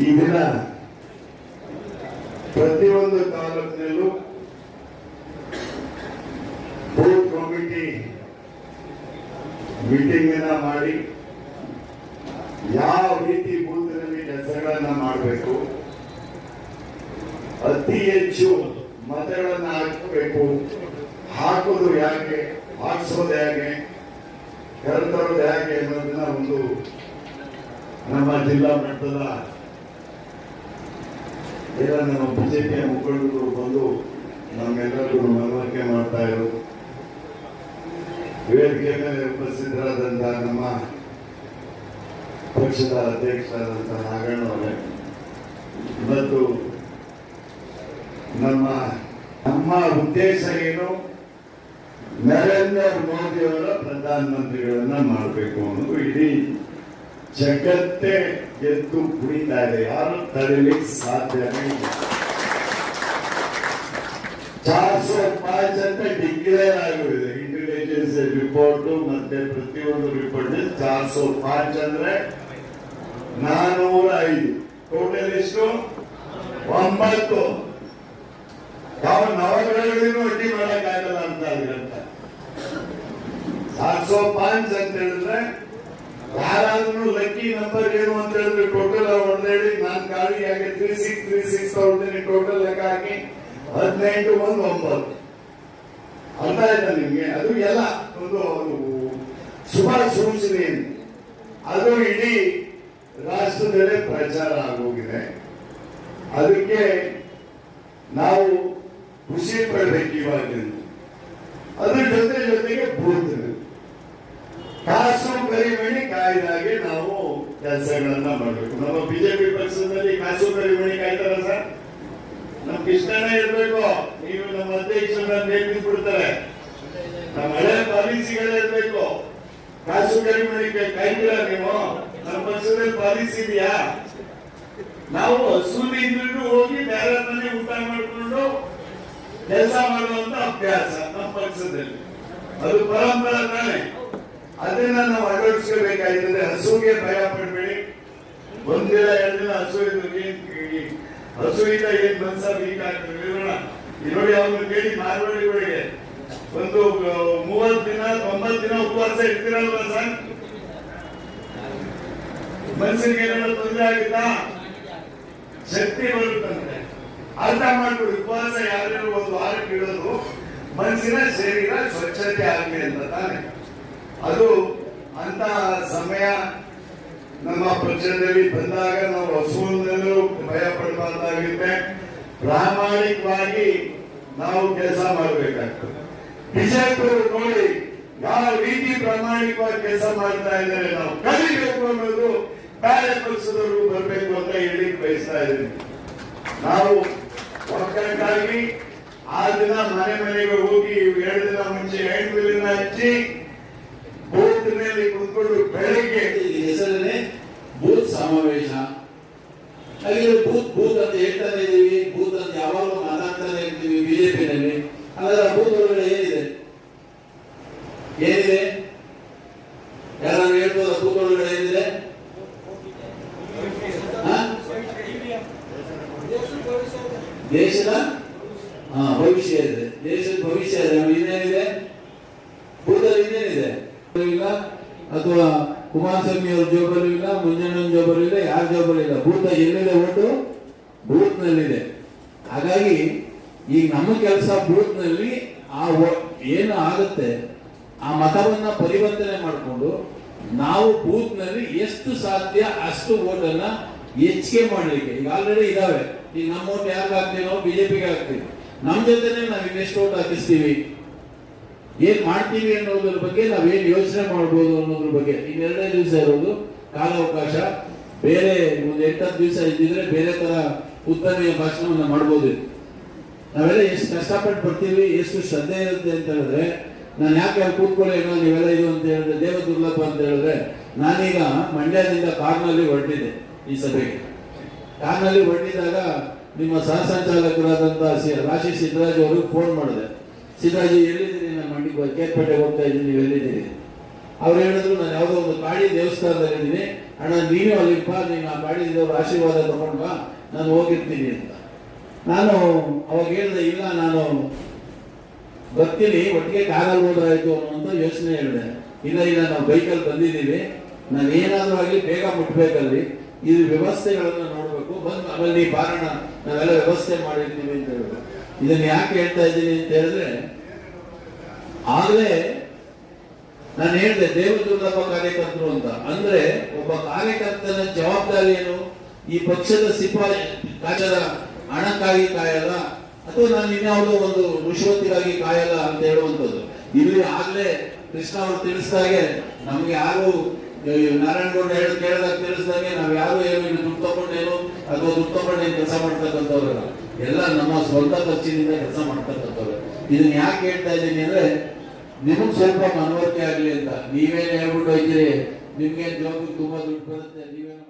ಈ ದಿನ ಪ್ರತಿಯೊಂದು ತಾಲೂಕಿನಲ್ಲೂ ಬೂತ್ ಕಮಿಟಿ ಮೀಟಿಂಗ್ ಮಾಡಿ ಯಾವ ರೀತಿ ಬೂತ್ನಲ್ಲಿ ಕೆಲಸಗಳನ್ನ ಮಾಡಬೇಕು, ಅತಿ ಹೆಚ್ಚು ಮತಗಳನ್ನ ಹಾಕಬೇಕು, ಹಾಕೋದು ಯಾಕೆ, ಹಾಕ್ಸೋದು ಹೇಗೆ ಕರೆತರೋದು ಹೇಗೆ ಅನ್ನೋದನ್ನ ಒಂದು ನಮ್ಮ ಜಿಲ್ಲಾ ಮಟ್ಟದ ಎಲ್ಲ ನಮ್ಮ ಬಿಜೆಪಿಯ ಮುಖಂಡರು ಬಂದು ನಮ್ಮೆಲ್ಲರಿಗೂ ಮನವರಿಕೆ ಮಾಡ್ತಾ ಇದ್ರು. ವೇದಿಕೆ ಮೇಲೆ ಉಪಸ್ಥಿತರಾದಂತಹ ನಮ್ಮ ಪಕ್ಷದ ಅಧ್ಯಕ್ಷರಾದಂತಹ ನಾಗಣ್ಣ ಅವರೇ ಮತ್ತು ನಮ್ಮ ನಮ್ಮ ಉದ್ದೇಶ ಏನು? ನರೇಂದ್ರ ಮೋದಿ ಅವರ ಪ್ರಧಾನಮಂತ್ರಿಗಳನ್ನ ಮಾಡಬೇಕು ಅನ್ನೋದು ಇಡೀ ಜಗತ್ತೇ ಎದ್ದು ಕುಣಿತಾ ಇದೆ ಯಾರು ತಡೆಯಲಿಕ್ಕೆ ಸಾಧ್ಯನೇ ಇಲ್ಲ. ಚಾರ್ ಸೋ ಡಿಕ್ಲೇರ್ ಆಗಿದೆ ಇಂಟೆಲಿಜೆನ್ಸ್ ರಿಪೋರ್ಟ್ ಮತ್ತೆ ಪ್ರತಿಯೊಂದು ರಿಪೋರ್ಟ್ ಚಾರ್ ಸೋ ಪಾಂಚ್ ಅಂದ್ರೆ ನಾನೂರ ಐದು ಟೋಟಲ್ ಎಷ್ಟು? ಒಂಬತ್ತು. ಯಾವ ನವಗ್ರಹಗಳಿಗೂ ಅಡ್ಡಿ ಮಾಡಕ್ಕಾಗಲ್ಲ ಅಂತ ಅಂತ. ಸಾತ್ ಪಾಂಚ್ ಅಂತ ಹೇಳಿದ್ರೆ ಯಾರಾದ್ರೂ ಲಕ್ಕಿ ನಂಬರ್ ಏನು ಅಂತ ಹೇಳಿದ್ರೆ ಟೋಟಲ್ ಹೇಳಿ ನಾನ್ ಗಾಡಿ ಆಗಿ ತ್ರೀ ಸಿಕ್ಸ್ ತ್ರೀ ಸಿಕ್ಸ್ ಹೊಡೆದಿನಿ ಟೋಟಲ್ ಲೆಕ್ಕ ಹಾಕಿ ಹದಿನೆಂಟು ಒಂದು ಒಂಬತ್ತು. ಅರ್ಥ ಆಯ್ತಾ ನಿಮ್ಗೆ? ಅದು ಎಲ್ಲ ಒಂದು ಶುಭ ಸೂಚನೆ ಅದು ಇಡೀ ರಾಷ್ಟ್ರದಲ್ಲೇ ಪ್ರಚಾರ ಆಗೋಗಿದೆ. ಅದಕ್ಕೆ ನಾವು ಖುಷಿ ಪಡಬೇಕು ಇವಾಗ ಅದ್ರ ಜೊತೆ ಜೊತೆಗೆ ಬೂತ್ ಕಾಸು ಕಾಯ್ದಾಗೆ ನಾವು ಕೆಲಸಗಳನ್ನ ಮಾಡಬೇಕು. ನಮ್ಮ ಬಿಜೆಪಿ ಪಕ್ಷದಲ್ಲಿ ಕಾಸು ಕರಿಮಣಿ ಕಾಯ್ತಾರ ಸರ್? ನಮ್ ಕೃಷ್ಣನೇ ಇರ್ಬೇಕು. ನೀವು ನಮ್ಮ ಅಧ್ಯಕ್ಷರನ್ನ ನೇಮಿಸಿ ಬಿಡ್ತಾರೆ. ನಮ್ಮ ಹಳೆ ಪಾಲಿಸಿಗಳೇ ಇರ್ಬೇಕು. ಕಾಸು ಕರಿಮಣಿ ಕಾಯ್ತೀರ ನೀವು? ನಮ್ಮ ಪಕ್ಷದಲ್ಲಿ ಪಾಲಿಸಿ ಇದೆಯಾ? ನಾವು ಹಸುಲಿ ಇದ್ರೂ ಹೋಗಿ ಬೇರೆ ಊಟ ಮಾಡಿಕೊಂಡು ಕೆಲಸ ಮಾಡುವಂತ ಅಭ್ಯಾಸ ನಮ್ಮ ಪಕ್ಷದಲ್ಲಿ. ಅದು ಪರಂಪರೆ ತಾನೆ. ಅದನ್ನ ನಾವು ಅಳವಡಿಸ್ಕೋಬೇಕಾಗಿದೆ ಹಸುವಿಗೆ ಭಯ ಪಡಬೇಡಿ. ಒಂದಿನ ಎರಡು ದಿನ ಹಸು ಹಸುವಿಂದ ಏನ್ ಮನ್ಸ ಬೇಕಾಗ್ತದೆ ನೋಡಿ ಅವ್ರನ್ನ ಕೇಳಿ ಮಾರ್ವಾಡಿಗಳಿಗೆ. ಒಂದು ಮೂವತ್ತು ದಿನ ತೊಂಬತ್ತು ದಿನ ಉಪವಾಸ ಇರ್ತೀರಲ್ವ ಸರ್? ಮನಸ್ಸಿಗೆ ಏನಾದ್ರು ತೊಂದರೆ ಆಗಿಲ್ಲ ಶಕ್ತಿ ಬರುತ್ತಂತೆ. ಅರ್ಥ ಮಾಡ್ಬಿಡಿ ಉಪವಾಸ ಯಾರ್ಯಾರು ಒಂದು ವಾರಕ್ಕೆ ಇಡೋದು ಮನಸ್ಸಿನ ಶರೀರ ಸ್ವಚ್ಛತೆ ಆಗಲಿ ಅಂತ ತಾನೆ. ಅದು ಅಂತ ಸಮಯ ನಮ್ಮ ಪ್ರಚಾರದಲ್ಲಿ ಬಂದಾಗ ನಾವು ಹಸುವಿನಲ್ಲೂ ಭಯ ಪಡಬಾರ್ದಾಗುತ್ತೆ ಪ್ರಾಮಾಣಿಕವಾಗಿ ನಾವು ಕೆಲಸ ಮಾಡಬೇಕಾಗ್ತದೆ. ಬಿಜೆಪಿಯವರು ನೋಡಿ, ಯಾವ ರೀತಿ ಪ್ರಾಮಾಣಿಕವಾಗಿ ಕೆಲಸ ಮಾಡ್ತಾ ಇದ್ದಾರೆ ನಾವು ಕಲಿಬೇಕು ಅನ್ನೋದು ಬೇರೆ ಬರಬೇಕು ಅಂತ ಹೇಳಿ ಬಯಸ್ತಾ ಇದ್ದೀನಿ. ನಾವು ಒಕ್ಕಟ್ಟಾಗಿ ಆ ದಿನ ಮನೆ ಮನೆಗೆ ಹೋಗಿ ಎರಡು ದಿನ ಮುಂಚೆ ಹೆಣ್ಣು ಬಿಲ್ಲಿನ ಹಚ್ಚಿ ಬೂತ್ನಲ್ಲಿ ಕುತ್ಕೊಂಡು ಬೆಳಗ್ಗೆ ಈ ಹೆಸರನ್ನೇ ಬೂತ್ ಸಮಾವೇಶ. ಅಲ್ಲಿ ಬೂತ್ ಬೂತ್ ಅಂತ ಹೇಳ್ತಾನೆ ಇದ್ದೀವಿ ಬೂತ್ ಅಂತ ಯಾವಾಗಲೂ ಮಾತಾಡ್ತಾನೆ ಇರ್ತೀವಿ ಬಿಜೆಪಿನಲ್ಲಿ ನಲ್ಲಿ ಆ ಬೂತ್ ಒಳಗಡೆ ಏನಿದೆ? ಏನಿದೆ? ಯಾರು ಹೇಳ್ಬೋದು ಭೂತ್ ಒಳಗಡೆ ಏನಿದೆ? ದೇಶದ? ಹಾ, ಭವಿಷ್ಯ ಇದೆ. ದೇಶದ ಭವಿಷ್ಯ ಇದೆ. ಇನ್ನೇನಿದೆ ಬೂತಲ್ಲಿ ಇನ್ನೇನಿದೆ ಇಲ್ಲ ಅಥವಾ ಕುಮಾರಸ್ವಾಮಿ ಅವ್ರ ಜೋಬಲ್ಲೂ ಇಲ್ಲ, ಮುಂಜಾನೆ ಜೋಬಲ್ಲೂ ಇಲ್ಲ, ಯಾರ ಜೋಬಲ್ಲೂ ಇಲ್ಲ. ಭೂತ ಎಲ್ಲಿದೆ ಒಟ್ಟು? ಬೂತ್ ನಲ್ಲಿದೆ ಹಾಗಾಗಿ ಈ ನಮ್ಮ ಕೆಲಸ ಬೂತ್ನಲ್ಲಿ ಆ ಏನು ಆಗುತ್ತೆ, ಆ ಮತವನ್ನ ಪರಿವರ್ತನೆ ಮಾಡಿಕೊಂಡು ನಾವು ಬೂತ್ನಲ್ಲಿ ಎಷ್ಟು ಸಾಧ್ಯ ಅಷ್ಟು ಓಟನ್ನ ಹೆಚ್ಚಿಗೆ ಮಾಡಲಿಕ್ಕೆ. ಈಗ ಆಲ್ರೆಡಿ ಇದಾವೆ. ಈಗ ನಮ್ಮ ಓಟ್ ಯಾರಿಗೆ ಹಾಕ್ತೀವಿ ನಾವು ಬಿಜೆಪಿಗೆ ಹಾಕ್ತೀವಿ ನಮ್ ಜೊತೆನೆ ನಾವು ಇನ್ನೆಷ್ಟು ಓಟ್ ಹಾಕಿಸ್ತೀವಿ? ಏನ್ ಮಾಡ್ತೀವಿ ಅನ್ನೋದ್ರ ಬಗ್ಗೆ ನಾವೇನ್ ಯೋಚನೆ ಮಾಡ್ಬೋದು ಅನ್ನೋದ್ರ ಬಗ್ಗೆ ಇನ್ನೆರಡೇ ದಿವಸ ಇರೋದು ಕಾಲಾವಕಾಶ. ಬೇರೆ ಒಂದು ಎಂಟತ್ತು ದಿವಸ ಇದ್ದಿದ್ರೆ ಬೇರೆ ತರ ಉತ್ತಮೆಯ ಭಾಷಣವನ್ನು ಮಾಡ್ಬೋದು. ನಾವೆಲ್ಲ ಎಷ್ಟು ಕಷ್ಟಪಟ್ಟು ಬರ್ತೀವಿ, ಎಷ್ಟು ಶ್ರದ್ಧೆ ಇರುತ್ತೆ ಅಂತ ಹೇಳಿದ್ರೆ, ನಾನು ಯಾಕೆ ಅಲ್ಲಿ ಕೂತ್ಕೊಳ್ಳಿ ಏನೋ ನೀವೆಲ್ಲ ಇದು ಅಂತ ಹೇಳಿದ್ರೆ ದೇವ ದುರ್ಲಭ ಅಂತ ಹೇಳಿದ್ರೆ, ನಾನೀಗ ಮಂಡ್ಯದಿಂದ ಕಾರ್ನಲ್ಲಿ ಹೊರಟಿದ್ದೆ ಈ ಸಭೆಗೆ. ಕಾರ್ನಲ್ಲಿ ಹೊರಟಿದಾಗ ನಿಮ್ಮ ಸಹ ಸಂಚಾಲಕರಾದಂತಹ ರಾಶಿ ಸಿದ್ದರಾಜ್ ಅವರು ಫೋನ್ ಮಾಡಿದೆ. ಸಿದ್ದರಾಜ್ ಮಂಡಿ ಕೇರ್ಪೇಟೆ ಹೋಗ್ತಾ ಇದ್ದೀನಿ ನೀವು ಎಲ್ಲಿದ್ದೀರಿ? ಅವ್ರು ಹೇಳಿದ್ರು, ನಾನು ಯಾವುದೋ ಒಂದು ಕಾಡಿ ದೇವಸ್ಥಾನದಲ್ಲಿ ಇದ್ದೀನಿ ಅಣ್ಣ ನೀನು ಅಲ್ಲಿಪ್ಪ ನೀನು ಆ ಮಾಡಿದವ್ರ ಆಶೀರ್ವಾದ ತಗೊಂಡ್ವ ನಾನು ಹೋಗಿರ್ತೀನಿ ಅಂತ. ನಾನು ಅವಾಗ ಹೇಳಿದೆ, ಇಲ್ಲ, ನಾನು ಬರ್ತೀನಿ, ಒಟ್ಟಿಗೆ ಕಾರಲ್ಲಿ ಹೋದ್ರಾಯ್ತು ಅನ್ನುವಂತ ಯೋಚನೆ ಹೇಳಿದೆ. ಇಲ್ಲ ಇಲ್ಲ, ನಾವು ಬೈಕಲ್ಲಿ ಬಂದಿದ್ದೀವಿ. ನಾನು ಏನಾದರೂ ಆಗಲಿ ಬೇಗ ಮುಟ್ಬೇಕಲ್ಲಿ. ಇದು ವ್ಯವಸ್ಥೆಗಳನ್ನು ನೋಡಬೇಕು. ಬಂದು ಆಮೇಲೆ ನೀ ಬಾರಣ ನಾವೆಲ್ಲ ವ್ಯವಸ್ಥೆ ಮಾಡಿರ್ತೀವಿ ಅಂತ ಹೇಳಿದ್ರು. ಇದನ್ನು ಯಾಕೆ ಹೇಳ್ತಾ ಇದ್ದೀನಿ ಅಂತ ಹೇಳಿದ್ರೆ ಆಗ್ಲೇ ನಾನು ಹೇಳಿದೆ ದೇವದುರ್ಗಪ್ಪ ಕಾರ್ಯಕರ್ತರು ಅಂತ. ಅಂದ್ರೆ ಒಬ್ಬ ಕಾರ್ಯಕರ್ತನ ಜವಾಬ್ದಾರಿ ಏನು? ಈ ಪಕ್ಷದ ಸಿಪಾಯಿ ಕಾರ್ಯದ ಹಣಕ್ಕಾಗಿ ಕಾಯಲ್ಲ, ಅಥವಾ ನಾನು ಇನ್ಯಾವುದೋ ಒಂದು ರುಶ್ವತ್ತಿಗಾಗಿ ಕಾಯಲ್ಲ ಅಂತ ಹೇಳುವಂಥದ್ದು. ಇಲ್ಲಿ ಆಗ್ಲೇ ಕೃಷ್ಣ ಅವರು ತಿಳಿಸಿದಾಗೆ ನಮ್ಗೆ ಯಾರು ನಾರಾಯಣಗೌಡ ಹೇಳಿ ಕೇಳಿದಾಗ ತಿಳಿಸಿದಾಗೆ ನಾವು ಯಾರು ಏನು ಇಲ್ಲಿ ದುಡ್ಡು ತಗೊಂಡೇನು? ಅಥವಾ ದುಡ್ಡು ತಗೊಂಡು ಕೆಲಸ ಮಾಡ್ತಕ್ಕಂಥವ್ರಲ್ಲ ಎಲ್ಲ ನಮ್ಮ ಸ್ವಂತ ಖರ್ಚಿನಿಂದ ಕೆಲಸ ಮಾಡ್ತಕ್ಕಂಥವ್ರು. ಇದನ್ನ ಯಾಕೆ ಹೇಳ್ತಾ ಇದ್ದೀನಿ ಅಂದ್ರೆ ನಿಮಗ್ ಸ್ವಲ್ಪ ಮನವರಿಕೆ ಆಗಲಿ ಅಂತ. ನೀವೇನು ಹೇಳ್ಬಿಟ್ಟು ಹೋಯ್ತೀರಿ ನಿಮಗೆ ಜೋಬ್ ತುಂಬಾ ದುಡ್ಡು ಬರುತ್ತೆ ನೀವೇನು